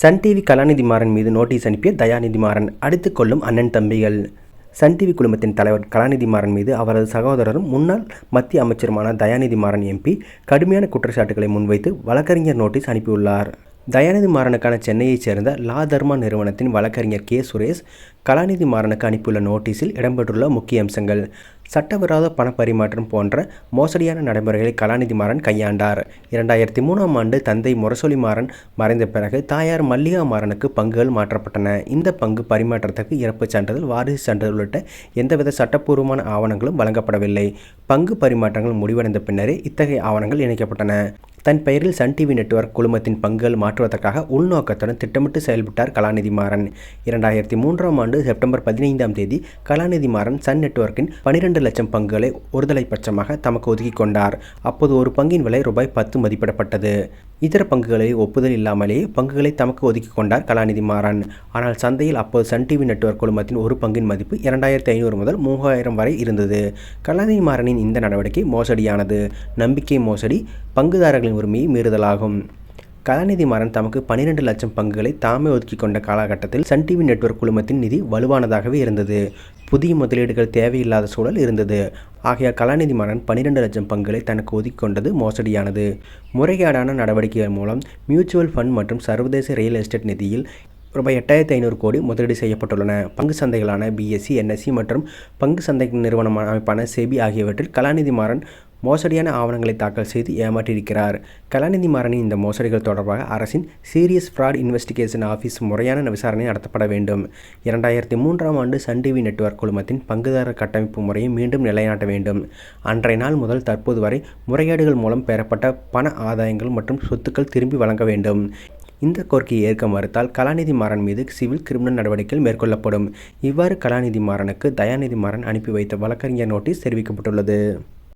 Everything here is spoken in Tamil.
சன் டிவி கலாநிதி மாறன் மீது நோட்டீஸ் அனுப்பிய தயாநிதி மாறன் அடித்து கொள்ளும் அண்ணன் தம்பிகள். சன் டிவி குழுமத்தின் தலைவர் கலாநிதி மாறன் மீது அவரது சகோதரரும் முன்னாள் மத்திய அமைச்சருமான தயாநிதி மாறன் எம்பி கடுமையான குற்றச்சாட்டுகளை முன்வைத்து வழக்கறிஞர் நோட்டீஸ் அனுப்பியுள்ளார். தயாநிதி மாறனுக்கான சென்னையைச் சேர்ந்த லா தர்மா நிறுவனத்தின் வழக்கறிஞர் கே. சுரேஷ் கலாநிதி மாறனுக்கு அனுப்பியுள்ள நோட்டீஸில் இடம்பெற்றுள்ள முக்கிய அம்சங்கள். சட்டவிரோத பண பரிமாற்றம் போன்ற மோசடியான நடைமுறைகளை கலாநிதி மாறன் கையாண்டார். இரண்டாயிரத்தி மூணாம் ஆண்டு தந்தை முரசொலி மாறன் மறைந்த பிறகு தாயார் மல்லிகா மாறனுக்கு பங்குகள் மாற்றப்பட்டன. இந்த பங்கு பரிமாற்றத்துக்கு இறப்புச் சான்றிதழ் வாரிசு சான்றிதழ் உள்ளிட்ட எந்தவித சட்டப்பூர்வமான ஆவணங்களும் வழங்கப்படவில்லை. பங்கு பரிமாற்றங்கள் முடிவடைந்த பின்னரே இத்தகைய ஆவணங்கள் இணைக்கப்பட்டன. தன் பெயரில் சன் டிவி நெட்வொர்க் குழுமத்தின் பங்குகள் மாற்றுவதற்காக உள்நோக்கத்துடன் திட்டமிட்டு செயல்பட்டார் கலாநிதி மாறன். இரண்டாயிரத்தி மூன்றாம் ஆண்டு செப்டம்பர் பதினைந்தாம் தேதி கலாநிதி மாறன் சன் நெட்வொர்க்கின் பனிரெண்டு லட்சம் பங்குகளை ஒருதலை பட்சமாக தமக்கு ஒதுக்கிக் கொண்டார் அப்போது ஒரு பங்கின் விலை ரூபாய் பத்து மதிப்பிடப்பட்டது. இதர பங்குகளை ஒப்புதல் இல்லாமலேயே பங்குகளை தமக்கு ஒதுக்கி கொண்டார் கலாநிதி மாறன். ஆனால் சந்தையில் அப்போது சன் டிவி நெட்வொர்க் குழுமத்தின் ஒரு பங்கின் மதிப்பு இரண்டாயிரத்தி ஐநூறு முதல் மூவாயிரம் வரை இருந்தது. கலாநிதி மாறனின் இந்த நடவடிக்கை மோசடியானது. நம்பிக்கை மோசடி பங்குதாரர்களின் உரிமையை மீறுதலாகும். கலாநிதி மாறன் தமக்கு பன்னிரெண்டு லட்சம் பங்குகளை தாமே ஒதுக்கி கொண்ட காலகட்டத்தில் சன் டிவி நெட்வொர்க் குழுமத்தின் நிதி வலுவானதாகவே இருந்தது. புதிய முதலீடுகள் தேவையில்லாத சூழல் இருந்தது. ஆகையால் கலாநிதி மாறன் பன்னிரெண்டு லட்சம் பங்குகளை தனக்கு ஒதுக்கி கொண்டது மோசடியானது. முறைகேடான நடவடிக்கைகள் மூலம் மியூச்சுவல் ஃபண்ட் மற்றும் சர்வதேச ரியல் எஸ்டேட் நிதியில் ரூபாய் எட்டாயிரத்தி ஐநூறு கோடி முதலீடு செய்யப்பட்டுள்ளன. பங்கு சந்தைகளான பிஎஸ்சி என்எஸ்சி மற்றும் பங்கு சந்தை நிறுவனமான அமைப்பான செபி ஆகியவற்றில் கலாநிதி மாறன் மோசடியான ஆவணங்களை தாக்கல் செய்து ஏமாற்றியிருக்கிறார். கலாநிதி மாறனின் இந்த மோசடிகள் தொடர்பாக அரசின் சீரியஸ் ஃப்ராட் இன்வெஸ்டிகேஷன் ஆஃபீஸ் முறையான விசாரணை நடத்தப்பட வேண்டும். இரண்டாயிரத்தி மூன்றாம் ஆண்டு சன் டிவி நெட்வொர்க் குழுமத்தின் பங்குதாரர் கட்டமைப்பு முறையை மீண்டும் நிலைநாட்ட வேண்டும். அன்றைய நாள் முதல் தற்போது வரை முறைகேடுகள் மூலம் பெறப்பட்ட பண ஆதாயங்கள் மற்றும் சொத்துக்கள் திரும்பி வழங்க வேண்டும். இந்த கோரிக்கையை ஏற்க மறுத்தால் கலாநிதி மாறன் மீது சிவில் கிரிமினல் நடவடிக்கைகள் மேற்கொள்ளப்படும். இவ்வாறு கலாநிதி மாறனுக்கு தயாநிதி மாறன் அனுப்பி வைத்த வழக்கறிஞர் நோட்டீஸ் தெரிவிக்கப்பட்டுள்ளது.